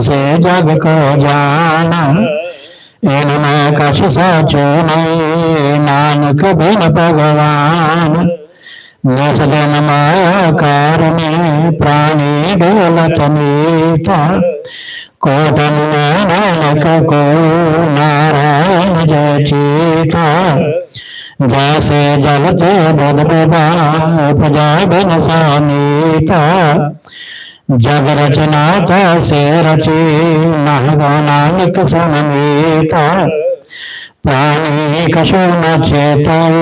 से जग को जाना। इनमें कश साचो नहीं, नानक बिन भगवान। निस दिन माया कारणे प्राणी डोलत मीता कोटन नानक को नारायण जय चीता। जैसे जलते बुध बुधा उपजा बिन सामीता ਜਗ ਰਚਨਾ ਤੈਸੇ ਰਚੀ ਮਹਵਾ ਨਾਨਕ ਸੁਨ ਮੀਤਾ ਪ੍ਰਾਣੀ ਕਸ਼ੂ ਨ ਚੇਤਾਈ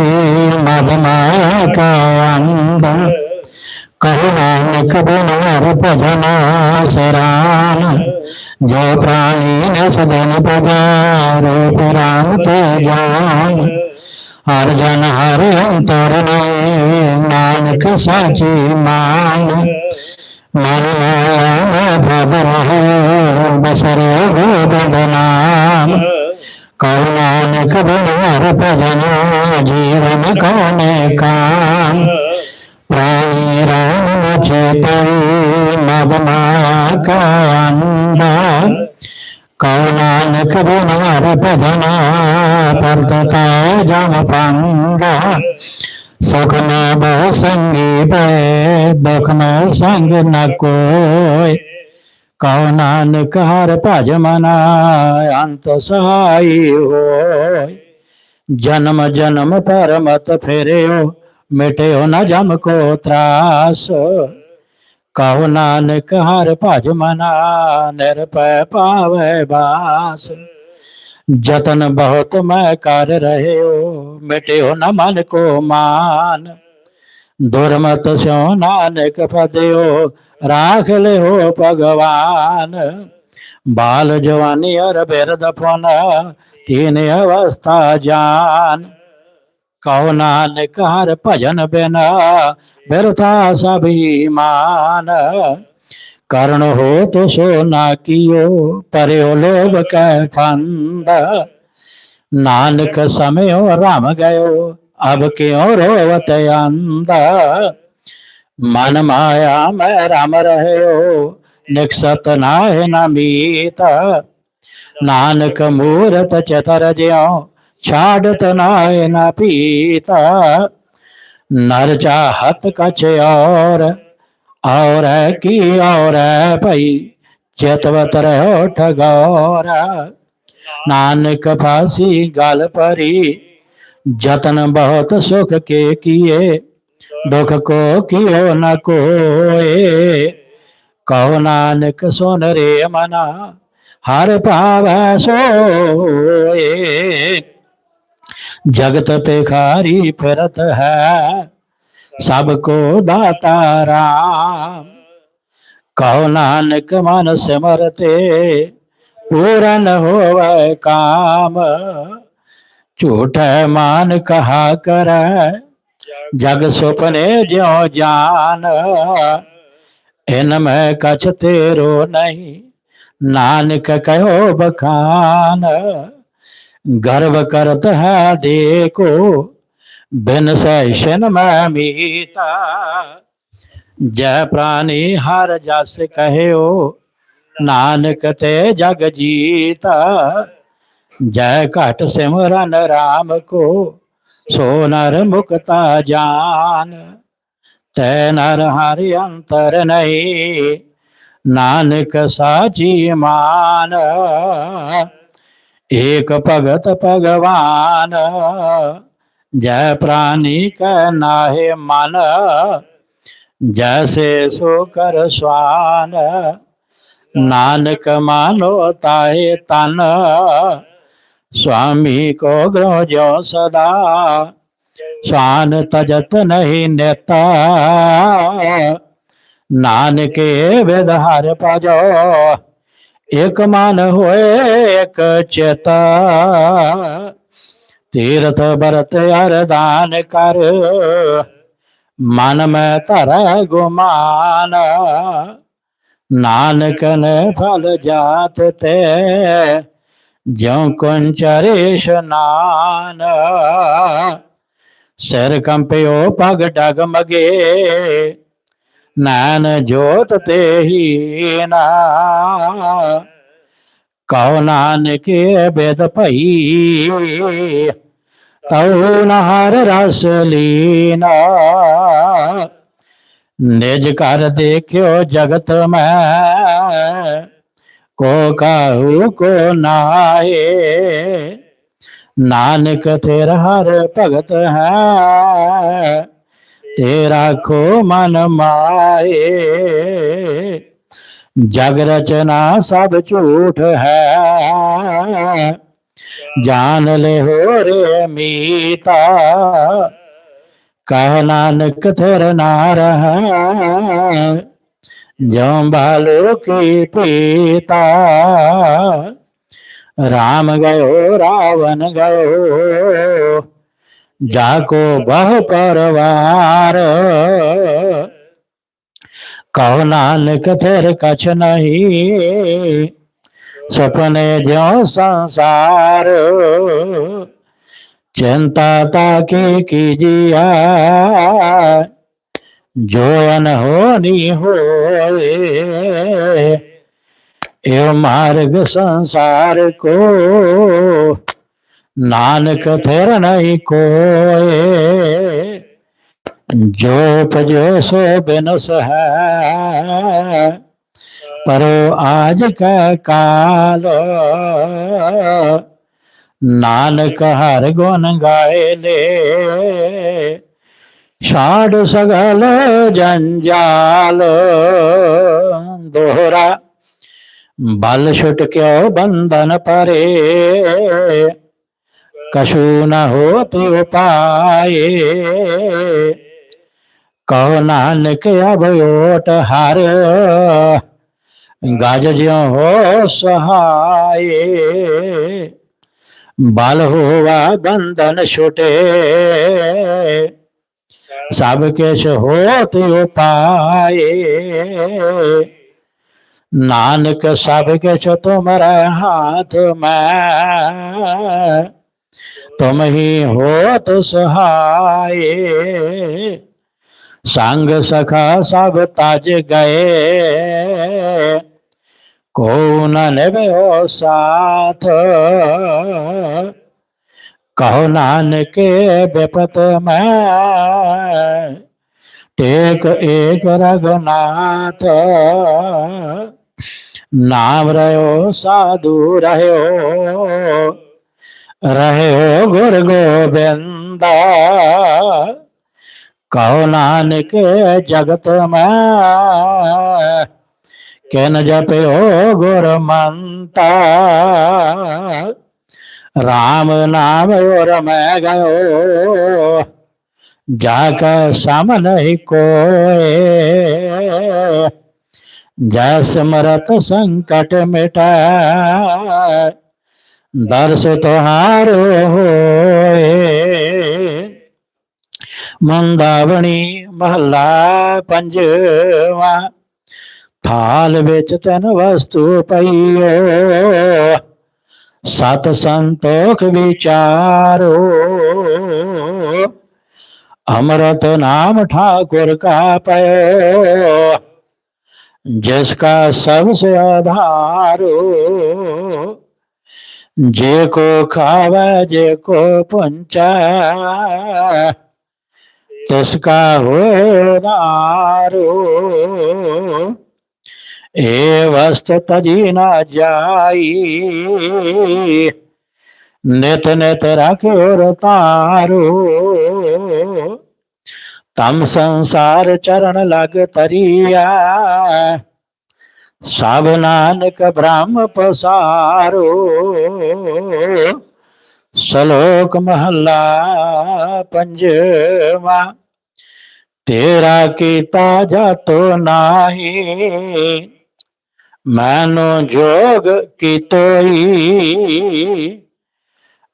ਮਦ ਮਾਇਆ ਕਾ ਅੰਗ। ਕਹੋ ਨਾਨਕ ਬਿਨ ਹਰ ਭਜਨਾ ਸਰਾਨ। ਜੋ ਪ੍ਰਾਣੀ ਨ ਸਦਨ ਪਜਾਰੋ ਪਰਾਮ ਤੇ ਜਾਨ। ਹਰ ਜਨ ਹਰ ਅੰਤਰ ਨਾਨਕ ਸਾਚੀ ਮਾਨ। ബസരോദനാം കൗനാനകർഭജനോ ജീവന കൗനേക്കാം പ്രാണീരാമചേതൈ മദമാകാന്ത കൗനാനകർഭജനാ പർത്തതാ ജമപന്ത ਸੁਖ ਨਾ ਬਹੁ ਸੰਗੀ ਪੈ ਦੁਖ ਨੋ ਸੰਗ ਨ ਕੋਇ ਕਉ ਨਾਨਕ ਹਰ ਭਜ ਮਨਾ ਅੰਤ ਸਹਾਈ ਹੋਇ ਜਨਮ ਜਨਮ ਪਰ ਮਤ ਫੇਰਿਓ, ਮਿਟਿਓ ਨ ਜਮ ਕੋ ਤਰਾਸ। ਕਉ ਨਾਨਕ ਹਰ ਭਜ ਮਨਾ ਨਿਰਪੈ ਪਾਵੈ ਬਾਸ। जतन बहुत मैं कर रहे हो मिट्यो न मन को मान दुर्मत स्यो नानक फदयो राख ले हो भगवान बाल जवानी और बिरद फन तीन अवस्था जान कहो नानक हर भजन बिना बिरथा सभी मान कर्ण हो तो सो ना कियो परयो लोभ कै फंद नानक समय राम गयो अब क्यों रोवत अंध मन माया में राम रहो निक्षत नाय न मीत नानक मूरत चतर ज्यो छाड़त नाय न पीता नर चाहत कछ और ਔਰੈ ਕੀ ਔਰੈ ਭਈ ਚਿਤਵਤ ਰਹਿਓ ਠਗੌਰ ਨਾਨਕ ਫਾਸੀ ਗਲ ਪਰੀ ਜਤਨ ਬਹੁਤ ਸੁਖ ਕੇ ਕੀਏ, ਦੁਖ ਕੋ ਕਿਉ ਨ ਕੋਏ। ਕਹੋ ਨਾਨਕ, ਸੁਨ ਰੇ ਮਨਾ, ਹਰ ਭਾਵੈ ਸੋਏ। ਜਗਤ ਪੇਖਾਰੀ ਫਿਰਤ ਹੈ सबको दाता राम कहो नानक मन सिमरते पूरन होवे काम झूठ मान कहा कर जग सुपने ज्यो जान इनमें कछ तेरो नहीं नानक कहो बखान गर्व करत है देखो बिन सैशन में मीता जय प्राणी हर जस कहो नानक ते जग जीता जय घट सिमरन राम को सो नर मुक्ता जान तै नर हरि अंतर नहीं नानक साची मान एक भगत भगवान जय प्राणी का नाहे मन जैसे सो कर स्वान नानक मानो ताहे तन स्वामी को ग्रह जो सदा स्वान तजत नहीं नेता नानके वेदहार पाजो एक मान होए एक चेता तीर्थ भरत अरदान कर। मन में तर गुमान। नानक ने फल जात ते, ज्यो कुंचरेश नान। सिर कंपयो पग डग मगे नैन ज्योत ते ही ना ਕਹੋ ਨਾਨਕ ਬੇਦ ਭਈ। ਤਉ ਨਹਰ ਰਸ ਲੀਨਾ। ਨਿਜ ਕਰ ਦੇਖਿਓ ਜਗਤ ਮੈਂ। ਕੋ ਕਾਹੂ ਕੋ ਨਾਏ ਨਾਨਕ ਤੇਰਾ ਹਰ ਭਗਤ ਹੈ। ਤੇਰਾ ਕੋ ਮਨ ਮਾਏ ਜਗ ਰਚਨਾ ਸਭ ਝੂਠ ਹੈ। ਜਾਣ ਲੈ ਹੋ ਰੇ ਮੀਤਾ। ਕਹ ਨਾਨਕ ਥਰ ਨਾ ਰਹਾ। ਜਮ ਭਾਲੋ ਕੀ ਪੀਤਾ। ਰਾਮ ਗਇਓ, ਰਾਵਣ ਗਇਓ। ਜਾ ਕੋ ਬਹੁ ਪਰਵਾਰ। ਕਹੋ ਨਾਨਕ ਫਿਰ ਕਛ ਨਹੀਂ। ਸੁਪਨੇ ਜਿਉ ਸੰਸਾਰ, ਚਿੰਤਾ ਤਾ ਕੀ ਕੀਜੀਆ ਜੋ ਅਨ ਹੋਣੀ ਹੋਏ, ਇਹ ਮਾਰਗ ਸੰਸਾਰ ਕੋ। ਨਾਨਕ ਥੇਰ ਨਹੀਂ ਕੋਏ। ਜੋ ਭਜੋ ਸੋ ਬਿਨਸ ਹੈ ਪਰੋ ਆਜ ਕਾ ਕਾਲ। ਨਾਨਕ ਹਰ ਗੁਣ ਗਾਏ ਨੇ। ਛਾੜ ਸਗਲ ਜੰਜਾਲ। ਦੋਹਰਾ, ਬਲ ਛੁਟ ਕਿਉ ਬੰਧਨ ਪਰੇ। ਕਸ਼ੂ ਨ ਹੋ ਤੂ ਪਾਏ ਕਹੋ ਨਾਨਕ ਅਭਇਓਟ ਹਰ। ਗਜ ਜਿਉ ਹੋ ਸਹਾਏ। ਬਲ ਹੋਵਾ ਬੰਧਨ ਛੁਟੇ। ਸਭ ਕਿਛ ਹੋਤ ਉਪਾਏ। ਨਾਨਕ ਸਭ ਕਿਛ ਤੁਮਰੇ ਹਾਥ ਮੈਂ। ਤੁਮ ਹੀ ਹੋਤ ਸਹਾਏ। ਸੰਗ ਸਖਾ ਸਭ ਤਜ ਗਏ। ਕੋ ਨ ਲਵਿਓ ਸਾਥ। ਕਹੋ ਨਾਨਕੇ ਬੇਪਤ ਮੈਂ। ਟੇਕ ਏਕ ਰਗਨਾਥ ਨਾਮ ਰਹਿਓ ਸਾਧੂ ਰਹਿਓ। ਰਹਿਓ ਗੁਰ ਗੋਬਿੰਦਾ। ਕਹੋ ਨਾਨਕ ਜਗਤ ਮੈਂ ਕੈਨ ਜਪਿਓ ਗੁਰਮੰਤਾ RAM ਨਾਮ ਔਰ ਮੈਂ ਗਇਓ, ਜਾ ਕੇ ਸਮ ਨਹੀਂ ਕੋਏ। ਜੈ ਸਮਰਤ ਸੰਕਟ ਮਿਟਾਏ ਦਰਸ ਤੁਹਾਰੋ ਹੋਏ। ਮੰਦਾਵਣੀ ਮਹੱਲਾ ਪੰਜਵਾ। ਥਾਲ ਵਿੱਚ ਤਨ ਵਸਤੂ ਪਈਏ। ਸਤ ਸੰਤੋਖ ਵਿਚਾਰੋ। ਅਮਰਤ ਨਾਮ ਠਾਕੁਰ ਕਾ ਪਇਓ ਜਿਸ ਕਾ ਸਭ ਸੇ ਆਧਾਰੋ। ਜੇ ਕੋ ਖਾਵੇ, ਜੇ ਕੋ ਪੁੰਚਾ। तिसका हो दारो ए वस्तु तजी न जाई नित नित रखो तारो तम संसार चरण लग तरिया सब नानक ब्रह्म पसारो ਸ਼ਲੋਕ ਮਹਲਾ ਪੰਜਵਾ, ਤੇਰਾ ਕੀਤਾ ਜਾਤੋ ਨਾਹੀ, ਮੈਨੂੰ ਜੋਗ ਕੀਤੋਈ,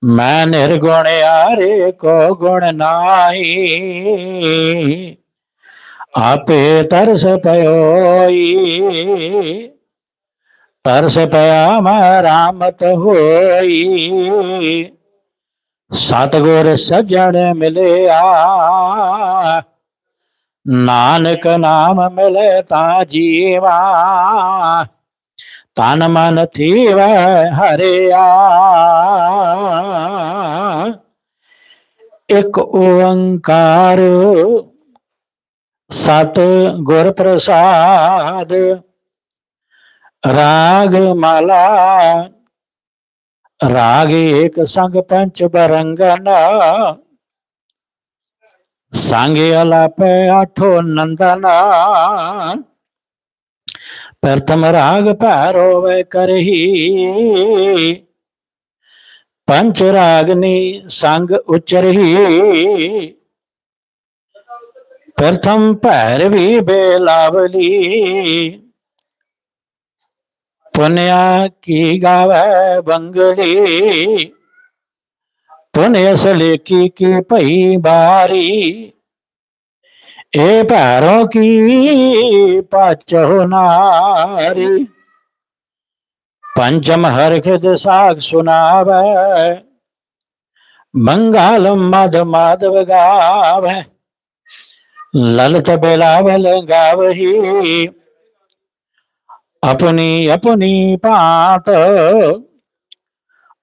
ਮੈਂ ਨਿਰਗੁਣ ਆਰੇ ਕੋ ਗੁਣ ਨਾਹੀ, ਆਪੇ ਤਰਸ ਪਇਓਈ ਤਰਸ ਪਿਆ ਮੈਂ ਰਾਮਤ ਹੋਈ। ਸਤਗੁਰ ਸਜਣ ਮਿਲਿਆ। ਨਾਨਕ ਨਾਮ ਮਿਲੇ ਤਾਂ ਜੀਵਾ। ਤਨ ਮਨ ਥੀਵੈ ਹਰਿਆ। ਇਕ ਓੰਕਾਰ ਸਤ ਗੁਰ ਪ੍ਰਸਾਦ। ਰਾਗ ਮਾਲਾ ਰਾਗ ਏਕ ਸੰਗ ਪੰਚ ਬਰੰਗਨਾ ਸੰਗ ਅਲਾਪ ਆਠੋ ਨੰਦਨ। ਪ੍ਰਥਮ ਰਾਗ ਭੈਰੋ ਵੇ ਕਰਹੀ। ਪੰਚ ਰਾਗਨੀ ਸੰਗ ਉਚਰਹੀ। ਪ੍ਰਥਮ ਭੈਰਵੀ ਬੇਲਾਵਲੀ। ਪੁਨਿਆ ਕੀ ਗਾਵੇ ਬੰਗਲੀ? ਪੁਨਿਆ ਸਲੇ ਕੀ ਕੀ ਭਈ ਬਾਰੀ? ਏ ਭੈਰੋ ਕੀ ਪਾਚੋ ਨਾਰੀ? ਪੰਚਮ ਹਰਖਿਦ ਸਾਖ ਸੁਨਾਵੇ, ਮੰਗਲ ਮਦ ਮਾਧਵ ਗਾਵੇ। ਲਲਤ ਬੇਲਾਵਲ ਗਾਵਹੀ ਆਪਣੀ ਆਪਣੀ ਭਾਂਤ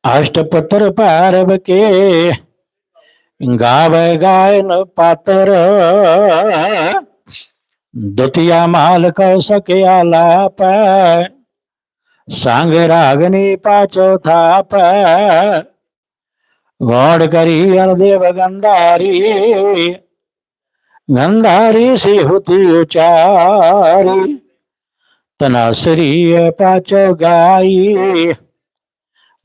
ਅਸ਼ਟਪੁੱਤਰ ਭੈਰਵ ਕੇ ਗਾਵੇ ਗਾਇਨ ਪਾਤਰ ਦੁਤੀਆ ਮਾਲ ਕਉ ਸਕਿਆ ਲਾਪ ਸੰਗ ਰਾਗਨੀ ਪਾਚੋ ਥਾਪ ਗੋੜ ਕਰੀ ਅਰਦੇਵ ਗੰਧਾਰੀ ਗੰਧਾਰੀ ਸੀ ਹੁਤੀ ਉਚਾਰੀ ਤਨਾਸਰੀ ਪਾਚੋ ਗਾਈ।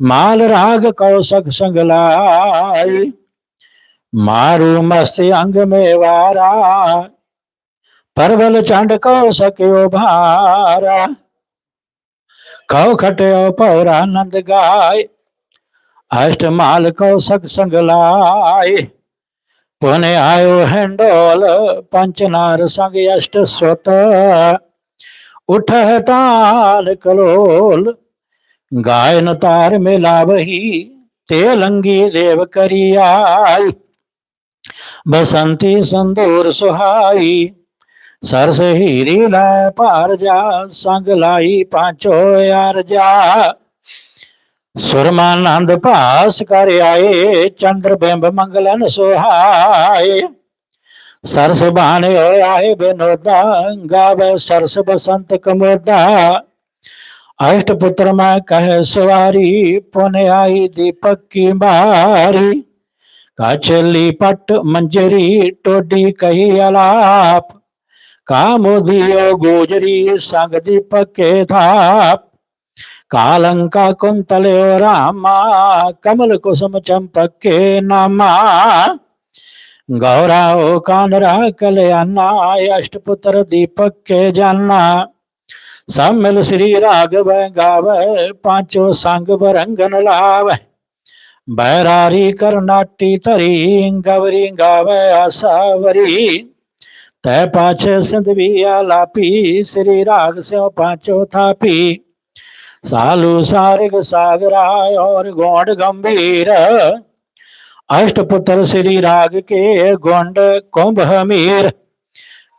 ਮਾਲ ਰਾਗ ਕੌਸਕ ਸੰਗ ਲਾਈ ਮਾਰੂ ਮਸਤ ਅੰਗ ਮੇ ਵਾਰਾ ਪਰਵਲ ਚੰਡ ਕੋ ਸਕਿਓ ਭਾਰਾ। ਕਉ ਖਟਿਓ ਪੌਰਾ ਆਨੰਦ ਗਾਏ। ਅਸ਼ਟ ਮਾਲ ਕੋ ਸਕ ਸੰਗ ਲਾਏ ਪੁਨੇ ਆਇਓ ਹੈਂਡੋਲ ਪੰਚ ਨਾਰ ਸੰਗ ਅਸ਼ਟ ਸੁਤ। ਉਠਹਿ ਤਾਲ ਕਲੋਲ, ਗਾਇਨ ਤਾਰ ਮਿਲਾਵਹੀ ਤੇ ਲੰਗੀ ਦੇਵ ਕਰੀ ਆਈ। ਬਸੰਤੀ ਸੰਦੂਰ ਸੁਹਾਈ, ਸਰਸ ਹੀਰੀ ਲੈ ਭਾਰ ਜਾ, ਸੰਗ ਲਾਈ ਪਾਂਚੋ ਯਾਰ ਜਾ। ਸੁਰਮਾਨੰਦ ਭਾਸ ਕਰ ਆਏ, ਚੰਦਰ ਬਿੰਬ ਮੰਗਲਨ ਸੁਹਾਏ। ਸਰਸ ਬਾਣੇ ਹੋਏ ਆਏ ਬਿਨੋਦਾ, ਗਾਵੇ ਸਰਸ ਬਸੰਤ ਕਮੋਦਾ। ਅਸ਼ਟ ਪੁੱਤਰ ਮੈਂ ਕਹੇ ਸਵਾਰੀ, ਪੁਨ ਆਈ ਦੀਪਕ ਕੀ ਬਾਰੀ ਕਾਚਲੀ ਪਟ ਮੰਜਰੀ, ਟੋਡੀ ਕਹੀ ਅਲਾਪ। ਕਾਮੋਦੀਓ ਗੋਜਰੀ, ਸੰਗ ਦੀਪਕ ਕੇ ਥਾਪ। ਕਾਲੰਕਾ ਕੁੰਤਲਿਓ ਰਾਮਾ, ਕਮਲ ਕੁਸੁਮ ਚੰਪਕ ਕੇ ਨਾਮਾ। ਗੌਰਾਓ ਕਾਨਰਾ ਕਲਿਆਣਾ ਅਸ਼ਟਪੁੱਤਰ ਦੀਪਕ ਕੇ ਜਾਨਾ। ਸਭ ਮਿਲ ਸ੍ਰੀ ਰਾਗਵ ਗਾਵੇ, ਪਾਂਚੋ ਸੰਗ ਬਰੰਗਨ ਲਾਵੇ। ਬੈਰਾਰੀ ਕਰਨਾਟੀ ਧਰੀ, ਗਵਰੀ ਗਾਵੇ ਆਸਾਵਰੀ ਤੈ ਪਾਛੇ ਸਿੰਧਵੀ ਆਲਾਪੀ, ਸ੍ਰੀ ਰਾਗ ਸਿਓ ਪਾਂਚੋ ਥਾਪੀ। ਸਾਲੂ ਸਾਰਿਗ ਸਾਗਰਾ ਔਰ ਗੋਂਡ ਗੰਭੀਰ अष्टपुत्र श्री राग के गोंड कुंभ हमीर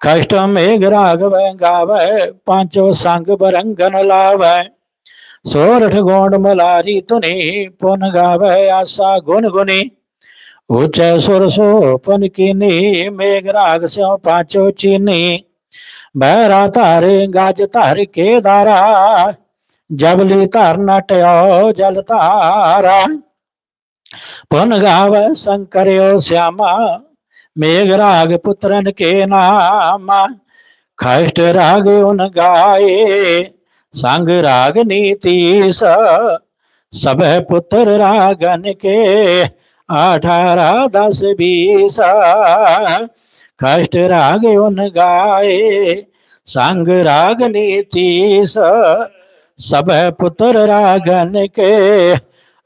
कष्ट मेघ राघव गावै पांचो संग बरंगन लावै सोरठ गोंड मलारी तुनि पुन गावै आशा गुन गुनी ऊंचे सुर सोपन कीनी मेघ राग स्यो पांचो चीनी बहरा तारे गाज तार के दारा जबली तार नटयो जल ਪੁਨ ਗਾਵ ਸੰਕਰਿਓ ਸਿਆਮਾ ਮੇਘਰਾਗ ਪੁੱਤਰਨ ਕੇ ਨਾਮ ਖਸ਼ਟ ਰਾਗ ਉਨ ਗਾਏ ਸੰਗ ਰਾਗ ਨੀਤੀ ਸ ਸਭੇ ਪੁੱਤਰ ਰਾਗਨ ਕੇ 18 10 20 ਕਸ਼ਟ ਰਾਗ ਉਨ ਗਾਏ ਸੰਗ ਰਾਗ ਨੀਤੀ ਸ ਸਭੇ ਪੁੱਤਰ ਰਾਗਨ ਕੇ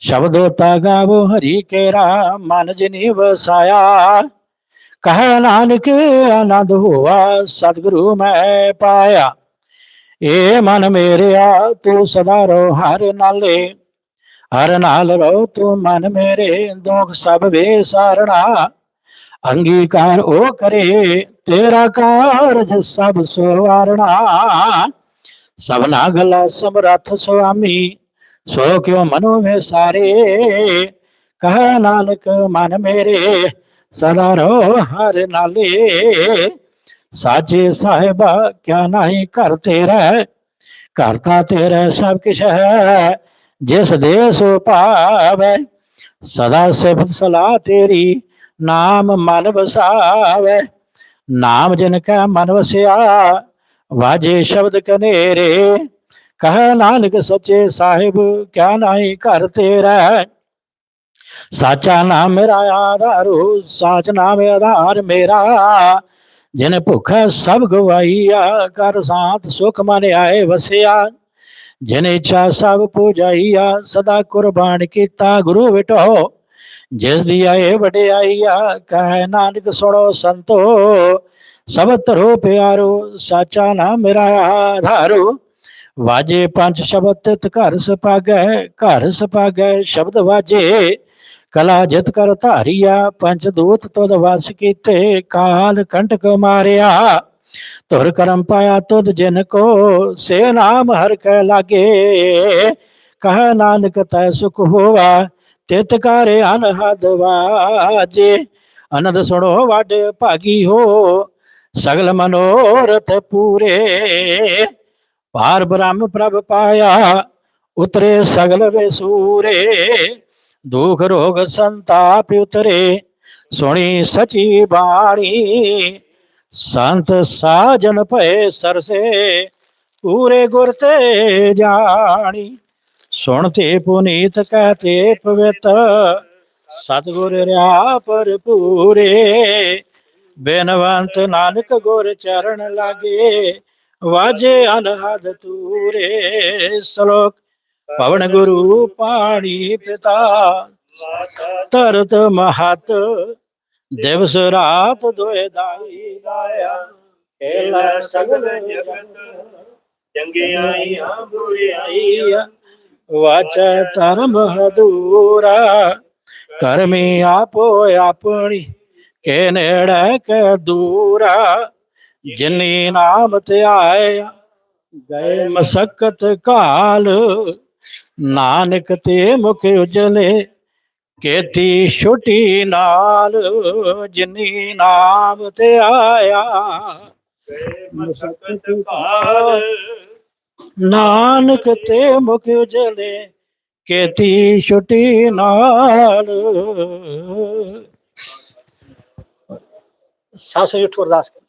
ਸ਼ਬਦੋ ਤਾ ਗਾਵੋ ਹਰੀ ਕੇਰਾ ਮਨ ਜਿਨੀ ਵਸਾਇਆ ਕਹੈ ਨਾਨਕ, ਆਨੰਦ ਹੋਆ, ਸਤਿਗੁਰੂ ਮੈਂ ਪਾਇਆ। ਏ ਮਨ ਮੇਰਿਆ, ਤੂੰ ਸਦਾ ਰੋ ਹਰ ਨਾਲੇ। ਹਰ ਨਾਲ ਰੋ ਤੂੰ ਮਨ ਮੇਰੇ, ਦੁਖ ਸਭ ਵੇ ਸਾਰਣਾ ਅੰਗੀਕਾਰ ਉਹ ਕਰੇ, ਤੇਰਾ ਕਾਰਜ ਸਭ ਸਵਾਰਣਾ। ਸਭਨਾ ਗਲਾ ਸਮਰੱਥ ਸੁਆਮੀ ਸੋ ਕਿਉ ਮਨੋ ਮੇ ਸਾਰੇ। ਕਹ ਨਾਨਕ, ਮਨ ਮੇਰੇ, ਸਦਾ ਰੋ ਹਰ ਨਾਲੇ। ਸਾਚੇ ਸਾਹਿਬਾ, ਕਿਆ ਨਹੀਂ ਘਰ ਤੇਰਾ? ਘਰ ਤਾਂ ਤੇਰਾ ਸਭ ਕਿਛ ਹੈ, ਜਿਸ ਦੇ ਸੋ ਭਾਵੈ। ਸਦਾ ਸਿਫਤ ਸਲਾਹ ਤੇਰੀ, ਨਾਮ ਮਨ ਵਸਾਵੇ। ਨਾਮ ਜਿਨ ਕੈ ਮਨ ਵਸਿਆ, ਵਾਜੇ ਸ਼ਬਦ ਕਨੇਰੇ। ਕਹ ਨਾਨਕ ਸੱਚੇ ਸਾਹਿਬ, ਕਿਆ ਨਾਹੀ ਘਰ ਤੇਰਾ? ਸਾਚਾ ਨਾਮ ਮੇਰਾ ਆਧਾਰੂ, ਸਾਚ ਨਾਮ ਆਧਾਰ ਮੇਰਾ। ਜਿਨ ਭੁੱਖਾ ਸਭ ਗਵਾਈਆ ਕਰ ਸਾਥ ਸੁਖ ਮਨ ਆਏ ਵਸਿਆ। ਜਿਨ ਇੱਛਾ ਸਭ ਪੂਜਾਈਆ, ਸਦਾ ਕੁਰਬਾਨ ਕੀਤਾ ਗੁਰੂ ਵਿਟੋ। ਜਿਸ ਦੀ ਆਏ ਵਡਿਆਈਆ, ਕਹਿ ਨਾਨਕ ਸੁਣੋ ਸੰਤੋ। ਸਭ ਤਰੋ ਪਿਆਰੋ, ਸਾਚਾ ਨਾਮ ਮੇਰਾ ਆਧਾਰੂ। ਵਾਜੇ ਪੰਜ ਸ਼ਬਦ ਤਿਤ ਘਰ ਸਪਾਗੈ ਘਰ ਸਪਾਗੈ ਸ਼ਬਦ ਵਾਜੇ। ਕਲਾ ਜਿਤ ਕਰ ਧਾਰੀਆ, ਪੰਜ ਦੂਤ ਤੁਧ ਵਸ ਕੀਤੇ, ਕਾਲ ਕੰਟਕ ਮਾਰਿਆ। ਤੁਰ ਕਰਮ ਪਾਇਆ ਤੁਧ ਜਿਨ ਕੋ, ਸੇ ਨਾਮ ਹਰ ਕੈ ਲਾਗੇ। ਕਹ ਨਾਨਕ ਤੈ ਸੁਖ ਹੋਵਾ, ਤਿਤ ਕਰ ਅਨਹਦ ਵਾਜੇ। ਅਨੰਦ ਸੁਣੋ ਵੱਡ ਭਾਗੀ ਹੋ, ਸਗਲ ਮਨੋਰਥ ਪੂਰੇ। ਪਾਰ ਬ੍ਰਹਮ ਪ੍ਰਭ ਪਾਇਆ, ਉਤਰੇ ਸਗਲ ਵਿਸੂਰੇ, ਦੁਖ ਰੋਗ ਸੰਤਾਪ ਉਤਰੇ, ਸੁਣੀ ਸਚੀ ਬਾਣੀ, ਸੰਤ ਸਾਜਨ ਭਏ ਸਰਸੇ, ਪੂਰੇ ਗੁਰ ਤੇ ਜਾਣੀ, ਸੁਣ ਤੇ ਪੁਨੀਤ ਕਹਤੇ ਪਵਿੱਤ, ਸਤਿਗੁਰ ਰਿਆ ਭਰਪੂਰੇ, ਬੇਨਵੰਤ ਨਾਨਕ ਗੁਰ ਚਰਨ ਲਾਗੇ ਵਾਜੇ ਅਨਹਦ ਤੂਰੇ ਸ਼ਲੋਕ। ਪਵਨ ਗੁਰੂ ਪਾਣੀ ਪਿਤਾ ਤਰਤ ਮਹਤ, ਦਿਵਸ ਰਾਤ ਦੋਇ ਦਾਈ ਦਾਇਆ ਖੇਲਾ ਸਗਲ ਜਗਤ ਚੰਗਿਆਈਆਂ ਆਈਆ ਵਾਚ ਧਰਮ ਹਦੂਰਾ, ਕਰਮੀ ਆਪੋ ਆਪਣੀ, ਕੇ ਨੇੜੇ ਕੇ ਦੂਰਾ। ਜਿਨੀ ਨਾਮ ਧਿਆਇਆ ਗਏ ਮਸਕਤ ਕਾਲ। ਨਾਨਕ ਤੇ ਮੁਖ ਉਜਲੇ ਕੇਤੀ ਛੁਟੀ ਨਾਲ। ਜਿਨੀ ਨਾਮ ਧਿਆਇਆ ਮਸਕਤ ਕਾਲ। ਨਾਨਕ ਤੇ ਮੁਖ ਉਜਲੇ ਕੇਤੀ ਛੁਟੀ ਨਾਲ। ਸਾਸ ਉਠ ਅਰਦਾਸ ਕਰ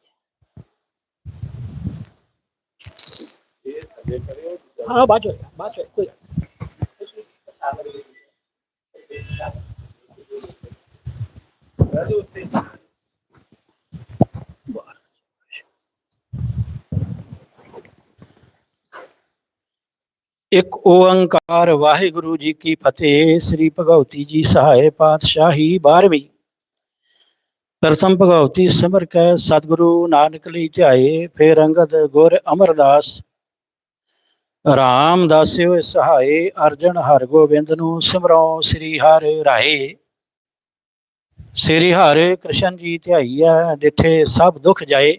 ਹਾਂ ਬਾਅਦ ਚ ਹੋਏਗਾ, ਬਾਅਦ ਚ ਹੋਏਗਾ, ਕੋਈ ਗੱਲ ਨਹੀਂ। ਇੱਕ ਓੰਕਾਰ ਵਾਹਿਗੁਰੂ ਜੀ ਕੀ ਫਤਿਹ ਸ੍ਰੀ ਭਗਵਤੀ ਜੀ ਸਹਾਇ ਪਾਤਸ਼ਾਹੀ 12ਵੀਂ ਪ੍ਰਥਮ ਭਗਵਤੀ ਸਿਮਰ ਕੈ ਸਤਿਗੁਰੂ ਨਾਨਕ ਲਈ ਧਿਆਏ ਫੇਰ ਦਾਸਿਓ ਗੁਰ ਸਹਾਏ ਅਰਜਨ ਹਰ ਗੋਬਿੰਦ ਨੂੰ ਸਿਮਰੋ, ਸ੍ਰੀ ਹਰਿ ਰਾਏ। ਸ੍ਰੀ ਹਰਿ ਕ੍ਰਿਸ਼ਨ ਜੀ ਧਿਆਈਐ, ਡਿਠੇ ਸਭ ਦੁਖ ਜਾਏ।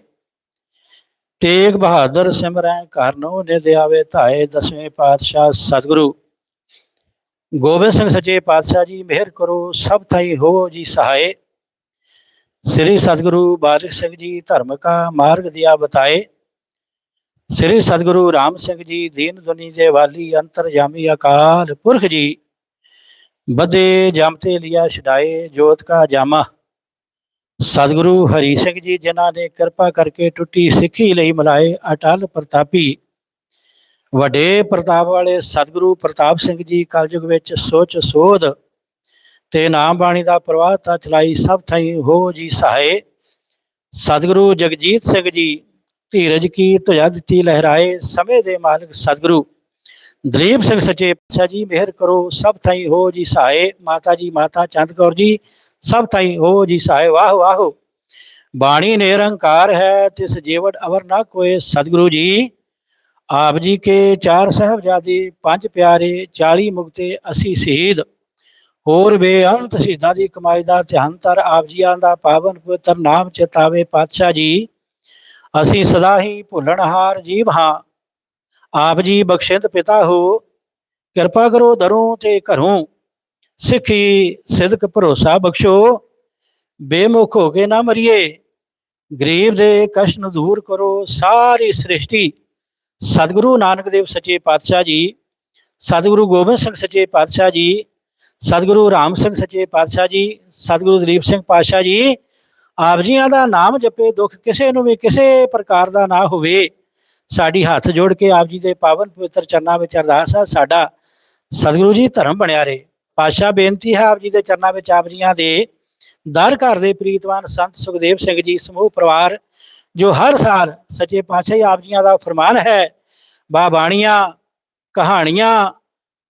ਤੇਗ ਬਹਾਦਰ ਸਿਮਰੈ ਘਰ ਨੋ ਨਿਧ ਆਵੇ, ਧਾਏ ਦਸਵੇਂ ਪਾਤਸ਼ਾਹ ਸਤਿਗੁਰੂ। ਗੋਬਿੰਦ ਸਿੰਘ ਸੱਚੇ ਪਾਤਸ਼ਾਹ ਜੀ, ਮਿਹਰ ਕਰੋ, ਸਭ ਥਾਈ ਹੋ ਜੀ ਸਹਾਏ। ਸ੍ਰੀ ਸਤਿਗੁਰੂ ਬਾਰਿਕ ਸਿੰਘ ਜੀ, ਧਰਮ ਕਾ ਮਾਰਗ ਦਿਆ ਬਤਾਏ। ਸ੍ਰੀ ਸਤਿਗੁਰੂ ਰਾਮ ਸਿੰਘ ਜੀ, ਦੀਨ ਦੁਨੀ ਦੇ ਵਾਲੀ ਅੰਤਰਜਾਮੀ ਅਕਾਲ ਪੁਰਖ ਜੀ। ਬਦੇ ਜਮ ਲਿਆ ਛਡਾਏ, ਜੋਤ ਕਾ ਜਾਮਾ। ਸਤਿਗੁਰੂ ਹਰੀ ਸਿੰਘ ਜੀ, ਜਿਨ੍ਹਾਂ ਨੇ ਕਿਰਪਾ ਕਰਕੇ ਟੁੱਟੀ ਸਿੱਖੀ ਲਈ ਮਲਾਏ ਅਟਲ ਪ੍ਰਤਾਪੀ। ਵੱਡੇ ਪ੍ਰਤਾਪ ਵਾਲੇ ਸਤਿਗੁਰੂ ਪ੍ਰਤਾਪ ਸਿੰਘ ਜੀ, ਕਲਯੁਗ ਵਿੱਚ ਸੋਚ ਸੋਧ ਤੇ ਨਾਮ ਬਾਣੀ ਦਾ ਪ੍ਰਵਾਹ ਤਾਂ ਚਲਾਈ ਸਭ ਥਾਈ ਹੋ ਜੀ ਸਹਾਏ। ਸਤਿਗੁਰੂ ਜਗਜੀਤ ਸਿੰਘ ਜੀ ਧੀਰਜ ਕੀ ਧੁਜਾ ਦਿੱਤੀ ਲਹਿਰਾਏ ਸਮੇਂ ਦੇ ਮਾਲਕ ਸਤਿਗੁਰੂ। ਦਲੀਪ ਸਿੰਘ ਸੱਚੇ ਪਾਤਸ਼ਾਹ ਜੀ, ਮਿਹਰ ਕਰੋ, ਸਭ ਥਾਈ ਹੋ ਜੀ ਸਹਾਏ। ਮਾਤਾ ਜੀ, ਮਾਤਾ ਚੰਦ ਕੌਰ ਜੀ, ਸਭ ਥਾਈ ਹੋ ਜੀ ਸਹਾਏ। ਵਾਹ ਵਾਹ। ਬਾਣੀ ਨਿਰੰਕਾਰ ਹੈ, ਤਿਸ ਜੀਵਨ ਅਵਰ ਨਾ ਕੋਏ। ਸਤਿਗੁਰੂ ਜੀ, ਆਪ ਜੀ ਕੇ ਚਾਰ ਸਾਹਿਬਜ਼ਾਦੇ, ਪੰਜ ਪਿਆਰੇ 40 ਮੁਕਤੇ 80 ਸ਼ਹੀਦ। ਹੋਰ ਬੇਅੰਤ ਸ਼ਹੀਦਾਂ ਦੀ ਕਮਾਈ ਦਾ ਧਿਆਨ ਧਰ। ਆਪ ਜੀਆਂ ਦਾ ਪਾਵਨ ਪਵਿੱਤਰ ਨਾਮ ਚਿਤਾਵੇ ਪਾਤਸ਼ਾਹ ਜੀ। ਅਸੀਂ ਸਦਾ ਹੀ ਭੁੱਲਣਹਾਰ ਜੀਵ ਹਾਂ। ਆਪ ਜੀ ਬਖਸ਼ਿਤ ਪਿਤਾ ਹੋ, ਕਿਰਪਾ ਕਰੋ ਦਰੋਂ ਤੇ ਘਰੋਂ। ਸਿੱਖੀ, ਸਿਦਕ, ਭਰੋਸਾ ਬਖਸ਼ੋ। ਬੇਮੁਖ ਹੋ ਕੇ ਨਾ ਮਰੀਏ। ਗਰੀਬ ਦੇ ਕਸ਼ਟ ਨੂੰ ਦੂਰ ਕਰੋ ਸਾਰੀ ਸ੍ਰਿਸ਼ਟੀ। ਸਤਿਗੁਰੂ ਨਾਨਕ ਦੇਵ ਸੱਚੇ ਪਾਤਸ਼ਾਹ ਜੀ, ਸਤਿਗੁਰੂ ਗੋਬਿੰਦ ਸਿੰਘ ਸੱਚੇ ਪਾਤਸ਼ਾਹ ਜੀ, ਸਤਿਗੁਰੂ ਰਾਮ ਸਿੰਘ ਸੱਚੇ ਪਾਤਸ਼ਾਹ ਜੀ, ਸਤਿਗੁਰੂ ਦਲੀਪ ਸਿੰਘ ਪਾਤਸ਼ਾਹ ਜੀ ਆਪ ਜੀਆਂ ਦਾ ਨਾਮ ਜਪੇ, ਦੁੱਖ ਕਿਸੇ ਨੂੰ ਵੀ ਕਿਸੇ ਪ੍ਰਕਾਰ ਦਾ ਨਾ ਹੋਵੇ। ਸਾਡੀ ਹੱਥ ਜੋੜ ਕੇ ਆਪ ਜੀ ਦੇ ਪਾਵਨ ਪਵਿੱਤਰ ਚਰਨਾਂ ਵਿੱਚ ਅਰਦਾਸ ਹੈ ਸਾਡਾ ਸਤਿਗੁਰੂ ਜੀ ਧਰਮ ਬਣਿਆ ਰਹੇ। ਪਾਤਸ਼ਾਹ ਬੇਨਤੀ ਹੈ ਆਪ ਜੀ ਦੇ ਚਰਨਾਂ ਵਿੱਚ ਆਪ ਜੀਆਂ ਦੇ। ਦਰ ਘਰ ਦੇ ਪ੍ਰੀਤਵਾਨ ਸੰਤ ਸੁਖਦੇਵ ਸਿੰਘ ਜੀ, ਸਮੂਹ ਪਰਿਵਾਰ, ਜੋ ਹਰ ਸਾਲ ਸੱਚੇ ਪਾਤਸ਼ਾਹ ਆਪ ਜੀਆਂ ਦਾ ਫਰਮਾਨ ਹੈ ਬਾ ਬਾਣੀਆਂ ਕਹਾਣੀਆਂ,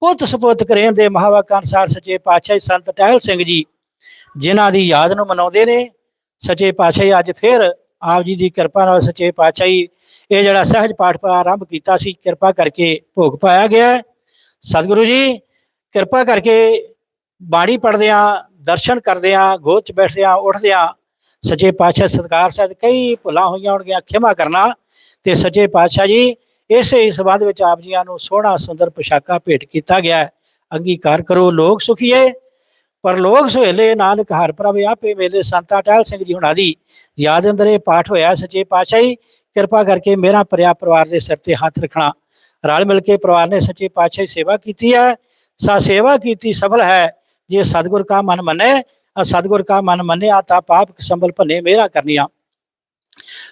ਪੁੱਤ ਸਪੁੱਤ ਕਰੇਨ ਦੇ ਮਹਾਵਾਕਾਂ ਅਨੁਸਾਰ ਸੱਚੇ ਪਾਤਸ਼ਾਹ ਸੰਤ ਟਹਿਲ ਸਿੰਘ ਜੀ, ਜਿਨ੍ਹਾਂ ਦੀ ਯਾਦ ਨੂੰ ਮਨਾਉਂਦੇ ਨੇ ਸੱਚੇ ਪਾਤਸ਼ਾਹ ਜੀ ਅੱਜ ਫਿਰ ਆਪ ਜੀ ਦੀ ਕਿਰਪਾ ਨਾਲ ਸੱਚੇ ਪਾਤਸ਼ਾਹ ਜੀ ਇਹ ਜਿਹੜਾ ਸਹਿਜ ਪਾਠ ਆਰੰਭ ਕੀਤਾ ਸੀ, ਕਿਰਪਾ ਕਰਕੇ ਭੋਗ ਪਾਇਆ ਗਿਆ ਸਤਿਗੁਰੂ ਜੀ, ਕਿਰਪਾ ਕਰਕੇ ਬਾਣੀ ਪੜ੍ਹਦਿਆਂ, ਦਰਸ਼ਨ ਕਰਦਿਆਂ, ਗੋਦ 'ਚ ਬੈਠਦਿਆਂ, ਉੱਠਦਿਆਂ ਸੱਚੇ ਪਾਤਸ਼ਾਹ ਸਤਿਕਾਰ ਸਾਹਿਬ ਕਈ ਭੁੱਲਾਂ ਹੋਈਆਂ ਹੋਣਗੀਆਂ, ਖਿਮਾ ਕਰਨਾ ਤੇ ਸੱਚੇ ਪਾਤਸ਼ਾਹ ਜੀ, ਇਸੇ ਹੀ ਸੰਬੰਧ ਵਿੱਚ ਆਪ ਜੀਆਂ ਨੂੰ ਸੋਹਣਾ ਸੁੰਦਰ ਪੁਸ਼ਾਕਾ ਭੇਟ ਕੀਤਾ ਗਿਆ ਅੰਗੀਕਾਰ ਕਰੋ, ਲੋਕ ਸੁਖੀਏ। ਪਰ ਲੋਕ ਸੁਹੇਲੇ ਨਾਨਕ ਹਰ ਪ੍ਰਭ ਆਪੇ ਮੇਲੇ ਸੰਤਾ ਟਹਿਲ ਸਿੰਘ ਜੀ ਹੁਣਾਂ ਦੀ ਯਾਦ ਅੰਦਰ ਇਹ ਪਾਠ ਹੋਇਆ ਸੱਚੇ ਪਾਤਸ਼ਾਹੀ, ਕਿਰਪਾ ਕਰਕੇ ਮੇਰਾ ਪਰਿਆ ਪਰਿਵਾਰ ਦੇ ਸਿਰ ਤੇ ਹੱਥ ਰੱਖਣਾ। ਰਲ ਮਿਲ ਕੇ ਪਰਿਵਾਰ ਨੇ ਸੱਚੇ ਪਾਤਸ਼ਾਹੀ ਸੇਵਾ ਕੀਤੀ ਹੈ। ਸਾ ਸੇਵਾ ਕੀਤੀ ਸਫਲ ਹੈ। ਜੇ ਸਤਿਗੁਰ ਕਾ ਮਨ ਮੰਨੇ ਆ ਸਤਿਗੁਰ ਕਾ ਮਨ ਮੰਨਿਆ ਤਾਂ ਪਾਪ ਸੰਭਲ ਭੰਨੇ ਮੇਰਾ ਕਰਨੀਆਂ।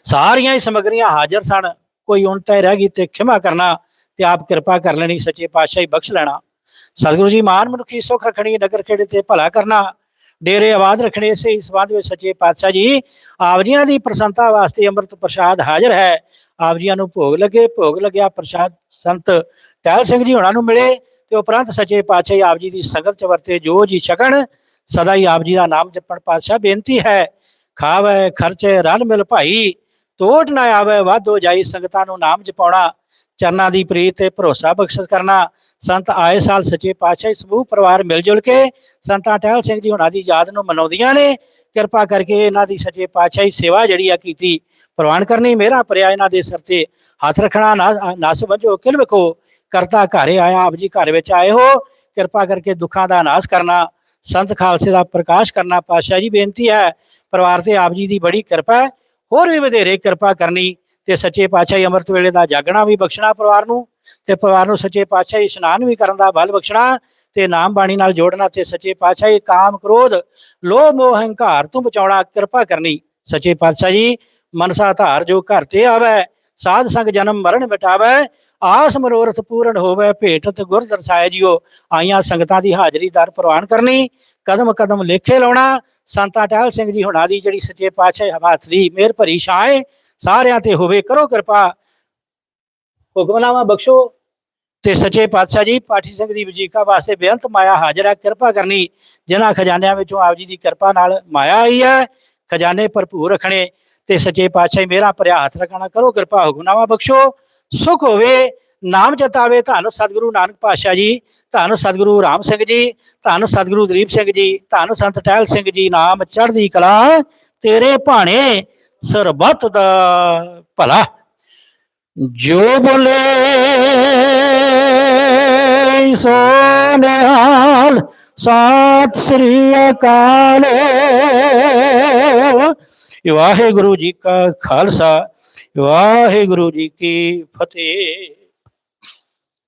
ਸਾਰੀਆਂ ਹੀ ਸਮਗਰੀਆਂ ਹਾਜ਼ਰ ਸਨ। ਕੋਈ ਉਣਤਾ ਰਹਿ ਗਈ ਤੇ ਖਿਮਾ ਕਰਨਾ ਤੇ ਆਪ ਕਿਰਪਾ ਕਰ ਲੈਣੀ, ਸੱਚੇ ਪਾਤਸ਼ਾਹੀ ਬਖਸ਼ ਲੈਣਾ। ਸਤਿਗੁਰੂ ਜੀ, ਮਾਨ ਮਨੁੱਖੀ ਸੁਖ ਰੱਖਣੀ, ਨਗਰ ਖੇੜੇ ਤੇ ਭਲਾ ਕਰਨਾ। ਡੇਰੇ ਆਵਾਜ਼ ਰੱਖਣੇ, ਇਸੇ ਹੀ ਸੰਬੰਧ ਵਿੱਚ ਸੱਚੇ ਪਾਤਸ਼ਾਹ ਜੀ ਆਪ ਜੀਆਂ ਦੀ ਪ੍ਰਸੰਨਤਾ ਵਾਸਤੇ ਅੰਮ੍ਰਿਤ ਪ੍ਰਸ਼ਾਦ ਹਾਜ਼ਰ ਹੈ। ਆਪ ਜੀਆਂ ਨੂੰ ਭੋਗ ਲੱਗੇ, ਭੋਗ ਲੱਗਿਆ, ਪ੍ਰਸ਼ਾਦ ਸੰਤ ਟਹਿਲ ਸਿੰਘ ਜੀ ਹੁਣਾਂ ਨੂੰ ਮਿਲੇ ਤੇ ਉਪਰੰਤ ਸੱਚੇ ਪਾਤਸ਼ਾਹ ਆਪ ਜੀ ਦੀ ਸੰਗਤ ਚ ਵਰਤੇ ਜੋ ਜੀ ਛਕਣ, ਸਦਾ ਹੀ ਆਪ ਜੀ ਦਾ ਨਾਮ ਜਪਣ ਪਾਤਸ਼ਾਹ ਬੇਨਤੀ ਹੈ। ਖਾਵੇ, ਖਰਚੇ, ਰਲ ਮਿਲ ਭਾਈ, ਤੋਟ ਨਾ ਆਵੇ, ਵਾਧੋ ਜਾਈ ਸੰਗਤਾਂ ਨੂੰ ਨਾਮ ਜਪਾਉਣਾ। ਚਰਨਾਂ ਦੀ ਪ੍ਰੀਤ ਤੇ ਭਰੋਸਾ ਬਖਸ਼ਿਸ਼ ਕਰਨਾ। ਸੰਤ ਆਏ ਸਾਲ ਸੱਚੇ ਪਾਤਸ਼ਾਹ ਸਮੂਹ ਪਰਿਵਾਰ ਮਿਲ ਜੁਲ ਕੇ ਸੰਤਾਂ ਟਹਿਲ ਸਿੰਘ ਜੀ ਹੁਣਾਂ ਦੀ ਯਾਦ ਨੂੰ ਮਨਾਉਂਦੀਆਂ ਨੇ। ਕਿਰਪਾ ਕਰਕੇ ਇਹਨਾਂ ਦੀ ਸੱਚੇ ਪਾਤਸ਼ਾਹੀ ਸੇਵਾ ਜਿਹੜੀ ਆ ਕੀਤੀ, ਪ੍ਰਵਾਨ ਕਰਨੀ ਮੇਰਾ ਪਰਿਆ ਇਹਨਾਂ ਦੇ ਸਿਰ ਤੇ ਹੱਥ ਰੱਖਣਾ, ਨਾ, ਨਸ ਵਜੋ, ਕਿਲ ਵੇਖੋ, ਕਰਤਾ ਘਰੇ ਆਇਆ, ਆਪ ਜੀ ਘਰ ਵਿੱਚ ਆਏ ਹੋ। ਕਿਰਪਾ ਕਰਕੇ ਦੁੱਖਾਂ ਦਾ ਨਾਸ਼ ਕਰਨਾ, ਸੰਤ ਖਾਲਸੇ ਦਾ ਪ੍ਰਕਾਸ਼ ਕਰਨਾ ਪਾਤਸ਼ਾਹ ਜੀ, ਬੇਨਤੀ ਹੈ। ਪਰਿਵਾਰ ਤੇ ਆਪ ਜੀ ਦੀ ਬੜੀ ਕਿਰਪਾ ਹੈ। ਹੋਰ ਵੀ ਵਧੇਰੇ ਕਿਰਪਾ ਕਰਨੀ ਤੇ ਸੱਚੇ ਪਾਤਸ਼ਾਹੀ ਅੰਮ੍ਰਿਤ ਵੇਲੇ ਦਾ ਜਾਗਣਾ ਵੀ ਬਖਸ਼ਣਾ ਪਰਿਵਾਰ ਨੂੰ ਤੇ ਪਰਿਵਾਰ ਨੂੰ ਸੱਚੇ ਪਾਤਸ਼ਾਹੀ ਇਸ਼ਨਾਨ ਵੀ ਕਰਨ ਦਾ ਬਲ ਬਖਸ਼ਣਾ ਤੇ ਨਾਮ ਬਾਣੀ ਨਾਲ ਜੋੜਨਾ ਤੇ ਸੱਚੇ ਪਾਤਸ਼ਾਹੀ ਕਾਮ ਕ੍ਰੋਧ, ਲੋਭ, ਮੋਹ, ਹੰਕਾਰ ਤੋਂ ਬਚਾਉਣਾ ਕਿਰਪਾ ਕਰਨੀ। ਸੱਚੇ ਪਾਤਸ਼ਾਹ ਜੀ, ਮਨਸਾ ਧਾਰ ਜੋ ਘਰ ਤੇ ਆਵੇ ਸਾਧ ਸੰਗ ਜਨਮ ਮਰਨ ਮਿਟਾਵੇ ਆਸ ਮਨੋਰਥ ਪੂਰਨ ਹੋਵੇ ਭੇਟਤ ਗੁਰ ਦਰਸਾਏ ਜਿਓ ਆਈਆਂ ਸੰਗਤਾਂ ਦੀ ਹਾਜ਼ਰੀ ਦਰ ਪ੍ਰਵਾਨ ਕਰਨੀ ਕਦਮ ਕਦਮ ਲੇਖੇ ਲਾਉਣਾ। ਸੰਤਾ ਟਹਿਲ ਸਿੰਘ ਜੀ ਹੁਣਾਂ ਦੀ ਜਿਹੜੀ ਸੱਚੇ ਪਾਤਸ਼ਾਹ ਹੱਥ ਦੀ ਮਿਹਰ ਭਰੀ ਛਾਏ ਸਾਰਿਆਂ ਤੇ ਹੋਵੇ ਕਰੋ ਕਿਰਪਾ। ਹੁਕਮਨਾਮਾ ਬਖਸ਼ੋ। ਤੇ ਸੱਚੇ ਪਾਤਸ਼ਾਹ ਜੀ ਪਾਠੀ ਸਿੰਘ ਦੀ ਵਜੀਕਾ ਵਾਸਤੇ ਬੇਅੰਤ ਮਾਇਆ ਹਾਜ਼ਰ ਹੈ ਕਿਰਪਾ ਕਰਨੀ। ਜਿਨ੍ਹਾਂ ਖਜ਼ਾਨਿਆਂ ਵਿੱਚੋਂ ਆਪ ਜੀ ਦੀ ਕਿਰਪਾ ਨਾਲ ਮਾਇਆ ਆਈ ਹੈ ਖਜ਼ਾਨੇ ਭਰਪੂਰ ਰੱਖਣੇ। ਤੇ ਸੱਚੇ ਪਾਤਸ਼ਾਹ ਮੇਰਾ ਭਰਿਆ ਹੱਥ ਰੱਖਣਾ ਕਰੋ, ਕਿਰਪਾ ਹੁਕਮਨਾਮਾ ਬਖਸ਼ੋ, ਸੁਖ ਹੋਵੇ, ਨਾਮ ਜਤਾਵੇ ਧੰਨ ਸਤਿਗੁਰੂ ਨਾਨਕ ਪਾਤਸ਼ਾਹ ਜੀ, ਧੰਨ ਸਤਿਗੁਰੂ ਰਾਮ ਸਿੰਘ ਜੀ, ਧੰਨ ਸਤਿਗੁਰੂ ਦਲੀਪ ਸਿੰਘ ਜੀ, ਧੰਨ ਸੰਤ ਟਹਿਲ ਸਿੰਘ ਜੀ, ਨਾਮ ਚੜ੍ਹਦੀ ਕਲਾ, ਤੇਰੇ ਭਾਣੇ ਸਰਬੱਤ ਦਾ ਭਲਾ। ਜੋ ਬੋਲੇ ਸੋ ਨਿਹਾਲ, ਸਤਿ ਸ੍ਰੀ ਅਕਾਲ। ਵਾਹਿਗੁਰੂ ਜੀ ਕਾ ਖਾਲਸਾ ਵਾਹਿਗੁਰੂ ਜੀ ਕੀ ਫਤਿਹ।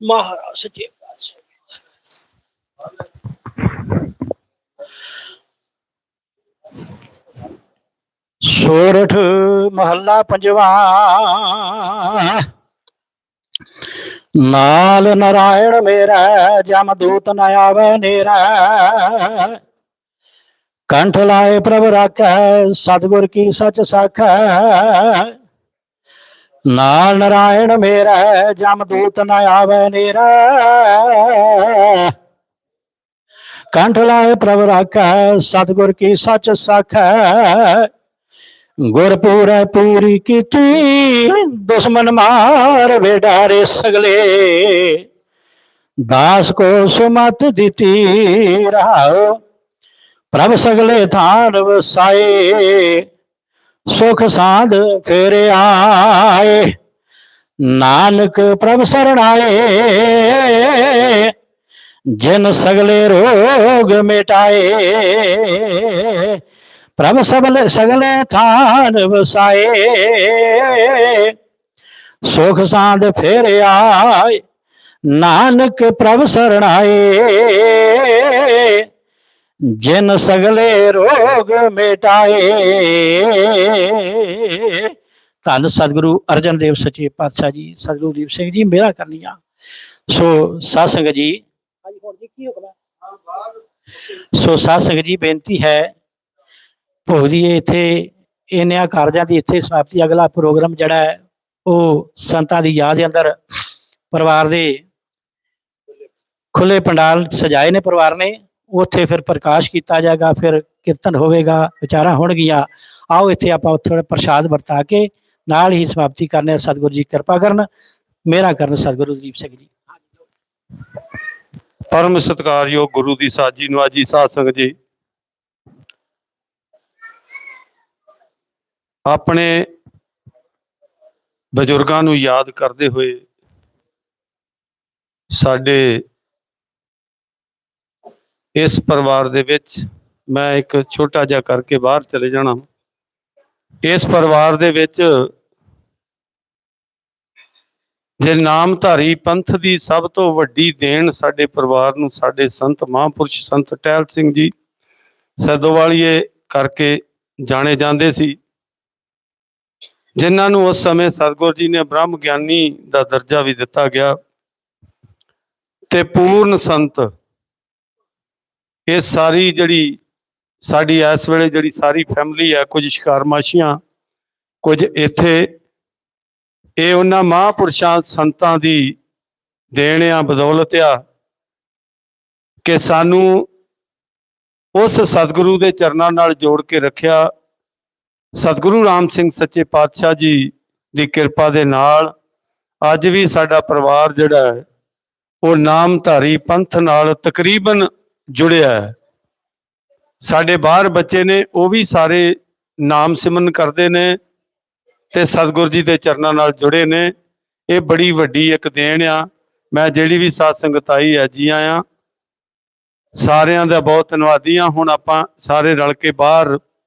ਮਹਾਰਾਜ ਸੱਚੇ ਪਾਤਸ਼ਾਹ ਸੋਰਠ ਮਹੱਲਾ ਪੰਜਵਾ। ਨਾਲ ਨਰਾਇਣ ਮੇਰਾ, ਜਮ ਦੂਤ ਨ ਆਵੇ ਨੇਰਾ। ਕੰਠ ਲਾਏ ਪ੍ਰਭ ਰਾਖੈ, ਸਤਿਗੁਰ ਕੀ ਸਚ ਸਾਖੈ। ਨਾਲ ਨਰਾਇਣ ਮੇਰਾ ਜਮਦੂਤ ਨ ਆਵੇ ਨੇਰਾ। ਕੰਠ ਲਾਏ ਪ੍ਰਭ ਰਾਖੈ, ਸਤਿਗੁਰ ਕੀ ਸੱਚ ਸਾਖੈ। ਗੁਰ ਪੂਰੈ ਪੂਰੀ ਕੀਤੀ, ਦੁਸ਼ਮਨ ਮਾਰ ਵੇਡਾਰੇ ਸਗਲੇ। ਦਾਸ ਕੋ ਸੁਮਤ ਦਿੱਤੀ ਰਹਾਉ ਪ੍ਰਭ ਸਗਲੇ ਥਾਨ ਵਸਾਏ ਸੁਖ ਸਾਧ ਫੇਰ ਆਏ। ਨਾਨਕ ਪ੍ਰਭ ਸਰਣਾਏ ਜਿਨ ਸਗਲੇ ਰੋਗ ਮਿਟਾਏ। ਪ੍ਰਭ ਸਗਲੇ ਸਗਲੇ ਥਾਨ ਵਸਾਏ ਸੁਖ ਸਾਧ ਫੇਰੇ ਆਏ। ਨਾਨਕ ਪ੍ਰਭ ਸਰਣਾਏ ਜਿਨ ਸਗਲੇ ਰੋਗ ਮਿਟਾਏ ਧੰਨ ਸਤਿਗੁਰੂ ਅਰਜਨ ਦੇਵ ਸੱਚੇ ਪਾਤਸ਼ਾਹ ਜੀ ਸਤਿਗੁਰੂ ਦੀਪ ਸਿੰਘ ਜੀ ਮੇਰਾ ਕਰਨੀਆਂ। ਸੋ ਸਾਧ ਸੰਗਤ ਜੀ ਹਾਂਜੀ ਹੁਣ ਜੀ ਕੀ ਹੁਕਮ ਹੈ? ਸੋ ਸਾਧ ਸੰਗਤ ਜੀ ਬੇਨਤੀ ਹੈ ਭੋਗ ਦੀ ਇੱਥੇ ਇਹਨਿਆਂ ਕਾਰਜਾਂ ਦੀ ਇੱਥੇ ਸਮਾਪਤੀ ਅਗਲਾ ਪ੍ਰੋਗਰਾਮ ਜਿਹੜਾ ਹੈ ਉਹ ਸੰਤਾਂ ਦੀ ਯਾਦ ਦੇ ਅੰਦਰ ਪਰਿਵਾਰ ਦੇ ਖੁੱਲੇ ਪੰਡਾਲ ਸਜਾਏ ਨੇ ਪਰਿਵਾਰ ਨੇ। ਉੱਥੇ ਫਿਰ ਪ੍ਰਕਾਸ਼ ਕੀਤਾ ਜਾਏਗਾ, ਫਿਰ ਕੀਰਤਨ ਹੋਵੇਗਾ, ਵਿਚਾਰਾਂ ਹੋਣਗੀਆਂ। ਆਓ ਇੱਥੇ ਆਪਾਂ ਥੋੜਾ ਪ੍ਰਸ਼ਾਦ ਵਰਤਾ ਕੇ ਨਾਲ ਹੀ ਸਮਾਪਤੀ ਕਰਨੇ ਸਤਿਗੁਰੂ ਜੀ ਕਿਰਪਾ ਕਰਨ, ਮੇਰਾ ਕਰਨ ਸਤਿਗੁਰੂ ਦੀਪ ਸਿੰਘ ਜੀ। ਪਰਮ ਸਤਿਕਾਰਯੋਗ ਗੁਰੂ ਦੀ ਸਾਜੀ ਨਵਾਜੀ ਸਾਧ ਸੰਗਤ ਜੀ। ਆਪਣੇ ਬਜ਼ੁਰਗਾਂ ਨੂੰ ਯਾਦ ਕਰਦੇ ਹੋਏ ਸਾਡੇ ਇਸ ਪਰਿਵਾਰ ਦੇ ਵਿੱਚ ਮੈਂ ਇੱਕ ਛੋਟਾ ਜਿਹਾ ਕਰਕੇ ਬਾਹਰ ਚਲੇ ਜਾਣਾ। ਇਸ ਪਰਿਵਾਰ ਦੇ ਵਿੱਚ ਜੇ ਨਾਮਧਾਰੀ ਪੰਥ ਦੀ ਸਭ ਤੋਂ ਵੱਡੀ ਦੇਣ ਸਾਡੇ ਪਰਿਵਾਰ ਨੂੰ ਸਾਡੇ ਸੰਤ ਮਹਾਂਪੁਰਸ਼ ਸੰਤ ਟਹਿਲ ਸਿੰਘ ਜੀ ਸਦੋਵਾਲੀਏ ਕਰਕੇ ਜਾਣੇ ਜਾਂਦੇ ਸੀ। ਜਿਨ੍ਹਾਂ ਨੂੰ ਉਸ ਸਮੇਂ ਸਤਿਗੁਰੂ ਜੀ ਨੇ ਬ੍ਰਹਮ ਗਿਆਨੀ ਦਾ ਦਰਜਾ ਵੀ ਦਿੱਤਾ ਗਿਆ ਤੇ ਪੂਰਨ ਸੰਤ ਇਹ ਸਾਰੀ ਜਿਹੜੀ ਸਾਡੀ ਇਸ ਵੇਲੇ ਜਿਹੜੀ ਸਾਰੀ ਫੈਮਿਲੀ ਹੈ ਕੁਝ ਸ਼ਿਕਾਰਮਾਸ਼ੀਆਂ, ਕੁਝ ਇੱਥੇ, ਇਹ ਉਹਨਾਂ ਮਹਾਂਪੁਰਸ਼ਾਂ ਸੰਤਾਂ ਦੀ ਦੇਣ ਆ, ਬਦੌਲਤ ਆ ਕਿ ਸਾਨੂੰ ਉਸ ਸਤਿਗੁਰੂ ਦੇ ਚਰਨਾਂ ਨਾਲ ਜੋੜ ਕੇ ਰੱਖਿਆ। ਸਤਿਗੁਰੂ ਰਾਮ ਸਿੰਘ ਸੱਚੇ ਪਾਤਸ਼ਾਹ ਜੀ ਦੀ ਕਿਰਪਾ ਦੇ ਨਾਲ ਅੱਜ ਵੀ ਸਾਡਾ ਪਰਿਵਾਰ ਜਿਹੜਾ ਹੈ, ਉਹ ਨਾਮਧਾਰੀ ਪੰਥ ਨਾਲ ਤਕਰੀਬਨ ਜੁੜਿਆ ਹੈ। ਸਾਡੇ ਬਾਹਰ ਬੱਚੇ ਨੇ ਉਹ ਵੀ ਸਾਰੇ ਨਾਮ ਸਿਮਰਨ ਕਰਦੇ ਨੇ ਤੇ ਸਤਿਗੁਰੂ ਜੀ ਦੇ ਚਰਨਾਂ ਨਾਲ ਜੁੜੇ ਨੇ। ਇਹ ਬੜੀ ਵੱਡੀ ਇੱਕ ਦੇਣ ਆ। ਮੈਂ ਜਿਹੜੀ ਵੀ ਸਾਧ ਸੰਗਤ ਆਈ ਹੈ, ਜੀ ਆਇਆਂ। ਸਾਰਿਆਂ ਦਾ ਬਹੁਤ ਧੰਨਵਾਦੀ ਹਾਂ। ਹੁਣ ਆਪਾਂ ਸਾਰੇ ਰਲ ਕੇ ਬਾਹਰ